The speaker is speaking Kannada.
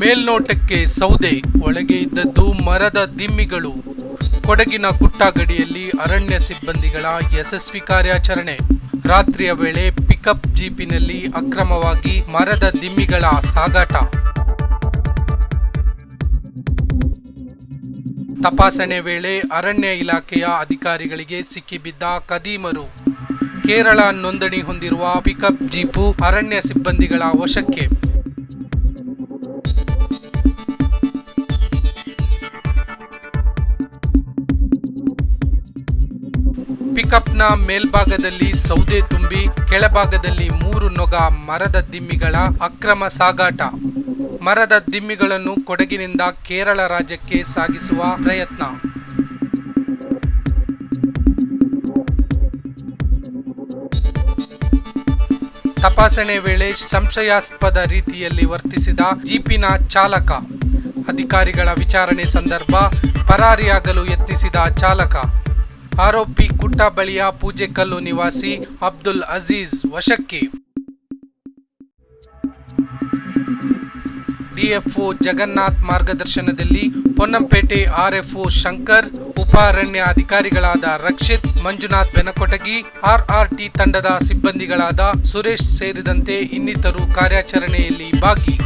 ಮೇಲ್ನೋಟಕ್ಕೆ ಸೌದೆ, ಒಳಗೆ ಇದ್ದದ್ದು ಮರದ ದಿಮ್ಮಿಗಳು, ಕೊಡಗಿನ ಕುಟ್ಟಗಡಿಯಲ್ಲಿ ಅರಣ್ಯ ಸಿಬ್ಬಂದಿಗಳ ಯಶಸ್ವಿ ಕಾರ್ಯಾಚರಣೆ. ರಾತ್ರಿಯ ವೇಳೆ ಪಿಕಪ್ ಜೀಪಿನಲ್ಲಿ ಅಕ್ರಮವಾಗಿ ಮರದ ದಿಮ್ಮಿಗಳ ಸಾಗಾಟ. ತಪಾಸಣೆ ವೇಳೆ ಅರಣ್ಯ ಇಲಾಖೆಯ ಅಧಿಕಾರಿಗಳಿಗೆ ಸಿಕ್ಕಿಬಿದ್ದ ಕದೀಮರು ಕೇರಳ ನೋಂದಣಿ ಹೊಂದಿರುವ ಪಿಕಪ್ ಜೀಪು ಅರಣ್ಯ ಸಿಬ್ಬಂದಿಗಳ ವಶಕ್ಕೆ. ಪಿಕಪ್ನ ಮೇಲ್ಭಾಗದಲ್ಲಿ ಸೌದೆ ತುಂಬಿ ಕೆಳಭಾಗದಲ್ಲಿ ಮೂರು ನೊಗ ಮರದ ದಿಮ್ಮಿಗಳ ಅಕ್ರಮ ಸಾಗಾಟ. ಮರದ ದಿಮ್ಮಿಗಳನ್ನು ಕೊಡಗಿನಿಂದ ಕೇರಳ ರಾಜ್ಯಕ್ಕೆ ಸಾಗಿಸುವ ಪ್ರಯತ್ನ. ತಪಾಸಣೆ ವೇಳೆ ಸಂಶಯಾಸ್ಪದ ರೀತಿಯಲ್ಲಿ ವರ್ತಿಸಿದ ಜೀಪಿನ ಚಾಲಕ. ಅಧಿಕಾರಿಗಳ ವಿಚಾರಣೆ ಸಂದರ್ಭ ಪರಾರಿಯಾಗಲು ಯತ್ನಿಸಿದ ಚಾಲಕ. ಆರೋಪಿ ಕುಟ್ಟ ಬಳಿಯ ಪೂಜೆಕಲ್ಲು ನಿವಾಸಿ ಅಬ್ದುಲ್ ಅಜೀಜ್ ವಶಕ್ಕೆ. ಡಿಎಫ್ಒ ಜಗನ್ನಾಥ್ ಮಾರ್ಗದರ್ಶನದಲ್ಲಿ ಪೊನ್ನಂಪೇಟೆ ಆರ್ಎಫ್ಒ ಶಂಕರ್ ಉಪಾರಣ್ಯ ಅಧಿಕಾರಿಗಳಾದ ರಕ್ಷಿತ್, ಮಂಜುನಾಥ್ ಬೆನಕೊಟಗಿ, ಆರ್ಆರ್ಟಿ ತಂಡದ ಸಿಬ್ಬಂದಿಗಳಾದ ಸುರೇಶ್ ಸೇರಿದಂತೆ ಇನ್ನಿತರು ಕಾರ್ಯಾಚರಣೆಯಲ್ಲಿ ಭಾಗಿ.